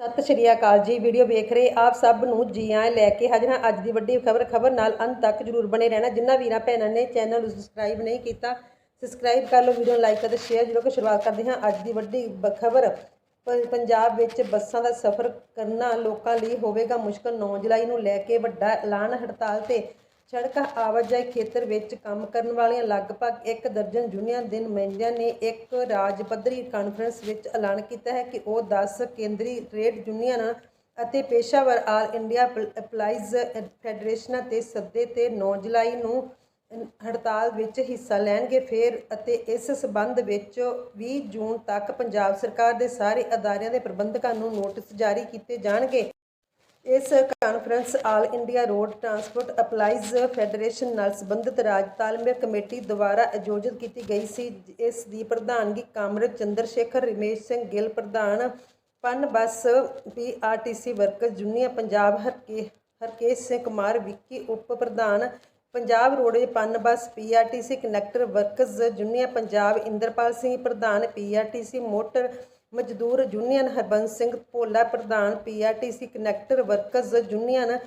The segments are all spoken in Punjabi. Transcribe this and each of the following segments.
ਸਤਿ ਸ਼੍ਰੀ ਅਕਾਲ ਜੀ। ਵੀਡੀਓ ਵੇਖ ਰਹੇ ਆਪ ਸਭ ਨੂੰ ਜੀ ਆਇਆਂ ਲੈ ਕੇ ਹਾਜ਼ਰ ਹਾਂ। ਅੱਜ ਦੀ ਵੱਡੀ ਖਬਰ ਖਬਰ ਨਾਲ ਅੰਤ ਤੱਕ ਜਰੂਰ ਬਣੇ ਰਹਿਣਾ। ਜਿੰਨਾ ਵੀਰਾਂ ਭੈਣਾਂ ਨੇ ਚੈਨਲ ਨੂੰ ਸਬਸਕ੍ਰਾਈਬ ਨਹੀਂ ਕੀਤਾ ਸਬਸਕ੍ਰਾਈਬ ਕਰ ਲਓ, ਵੀਡੀਓ ਨੂੰ ਲਾਈਕ ਅਤੇ ਸ਼ੇਅਰ ਜਰੂਰ ਕੇ ਸ਼ੁਰੂਆਤ ਕਰਦੇ ਹਾਂ। ਅੱਜ ਦੀ ਵੱਡੀ ਖਬਰ ਪੰਜਾਬ ਵਿੱਚ ਬੱਸਾਂ ਦਾ ਸਫ਼ਰ ਕਰਨਾ ਲੋਕਾਂ ਲਈ ਹੋਵੇਗਾ ਮੁਸ਼ਕਲ। 9 ਜੁਲਾਈ ਨੂੰ ਲੈ ਕੇ ਵੱਡਾ ਐਲਾਨ ਹੜਤਾਲ ਤੇ ਸੜਕਾਂ ਆਵਾਜਾਈ ਖੇਤਰ ਵਿੱਚ ਕੰਮ ਕਰਨ ਵਾਲੀਆਂ ਲਗਭਗ ਇੱਕ ਦਰਜਨ ਯੂਨੀਅਨ ਦੇ ਨੁਮਾਇੰਦਿਆਂ ਨੇ ਇੱਕ ਰਾਜ ਪੱਧਰੀ ਕਾਨਫਰੰਸ ਵਿੱਚ ਐਲਾਨ ਕੀਤਾ ਹੈ ਕਿ ਉਹ 10 ਕੇਂਦਰੀ ਟ੍ਰੇਡ ਯੂਨੀਅਨਾਂ ਅਤੇ ਪੇਸ਼ਾਵਰ ਆਲ ਇੰਡੀਆ ਅਪਲਾਈਜ਼ ਫੈਡਰੇਸ਼ਨਾਂ ਤੇ ਸੱਦੇ ਤੇ 9 ਜੁਲਾਈ ਨੂੰ ਹੜਤਾਲ ਵਿੱਚ ਹਿੱਸਾ ਲੈਣਗੇ। ਫਿਰ ਅਤੇ ਇਸ ਸਬੰਧ ਵਿੱਚ 20 ਜੂਨ ਤੱਕ ਪੰਜਾਬ ਸਰਕਾਰ ਦੇ ਸਾਰੇ ਅਦਾਰਿਆਂ ਦੇ ਪ੍ਰਬੰਧਕਾਂ ਨੂੰ ਨੋਟਿਸ ਜਾਰੀ ਕੀਤੇ ਜਾਣਗੇ। ਇਸ conference all India road transport employees federation ਨਾਲ ਸੰਬੰਧਿਤ ਰਾਜ ਤਾਲਮੇਲ ਕਮੇਟੀ ਦੁਆਰਾ ਆਯੋਜਿਤ ਕੀਤੀ ਗਈ ਸੀ। ਇਸ ਦੀ ਪ੍ਰਧਾਨਗੀ ਕਾਮਰੇਡ ਚੰਦਰ ਸ਼ੇਖਰ ਰਮੇਸ਼ ਸਿੰਘ ਗਿੱਲ, ਪ੍ਰਧਾਨ Punbus PRTC workers union, Punjab ਹਰਕੇ Harkesh Singh Kumar, Vicky ਉਪ ਪ੍ਰਧਾਨ Punjab roadways, Punbus PRTC conductor workers union, Punjab Inderpal Singh ਪ੍ਰਧਾਨ ਪੀਆਰਟੀਸੀ ਮੋਟਰ ਮਜ਼ਦੂਰ ਯੂਨੀਅਨ ਹਰਬੰਸ ਸਿੰਘ ਭੋਲਾ ਪ੍ਰਧਾਨ ਪੀਆਰਟੀਸੀ ਕਨੈਕਟਰ ਵਰਕਰਜ਼ ਯੂਨੀਅਨ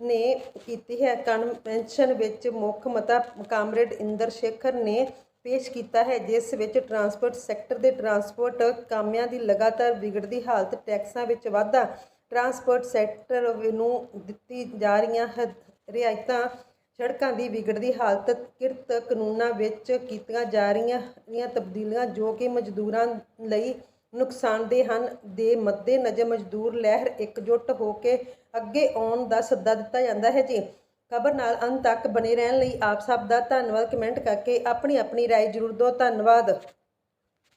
ਨੇ ਕੀਤੀ ਹੈ। ਕਨਵੈਨਸ਼ਨ ਵਿੱਚ ਮੁੱਖ ਮਤਾ ਕਾਮਰੇਡ ਇੰਦਰ ਸ਼ੇਖਰ ਨੇ ਪੇਸ਼ ਕੀਤਾ ਹੈ, ਜਿਸ ਵਿੱਚ ਟਰਾਂਸਪੋਰਟ ਸੈਕਟਰ ਦੇ ਟਰਾਂਸਪੋਰਟ ਕਾਮਿਆਂ ਦੀ ਲਗਾਤਾਰ ਵਿਗੜਦੀ ਹਾਲਤ, ਟੈਕਸਾਂ ਵਿੱਚ ਵਾਧਾ, ਟਰਾਂਸਪੋਰਟ ਸੈਕਟਰ ਨੂੰ ਦਿੱਤੀ ਜਾ ਰਹੀਆਂ ਹਦ- ਰਿਆਇਤਾਂ, ਸੜਕਾਂ ਦੀ ਵਿਗੜਦੀ ਹਾਲਤ ਕਿਰਤ ਕਾਨੂੰਨਾਂ ਵਿੱਚ ਕੀਤੀਆਂ ਜਾ ਰਹੀਆਂ ਰਹੀਆਂ ਤਬਦੀਲੀਆਂ, ਜੋ ਕਿ ਮਜ਼ਦੂਰਾਂ ਲਈ ਨੁਕਸਾਨਦੇਹ ਹਨ ਦੇ ਮੱਦੇ ਨਜ਼ਰ ਮਜ਼ਦੂਰ ਲਹਿਰ ਇਕਜੁੱਟ ਹੋ ਕੇ ਅੱਗੇ ਆਉਣ ਦਾ ਸੱਦਾ ਦਿੱਤਾ ਜਾਂਦਾ ਹੈ ਜੀ ਖਬਰ ਨਾਲ ਅੰਤ ਤੱਕ ਬਣੇ ਰਹਿਣ ਲਈ ਆਪ ਸਭ ਦਾ ਧੰਨਵਾਦ ਕਮੈਂਟ ਕਰਕੇ ਆਪਣੀ ਆਪਣੀ رائے ਜ਼ਰੂਰ ਦਿਓ ਧੰਨਵਾਦ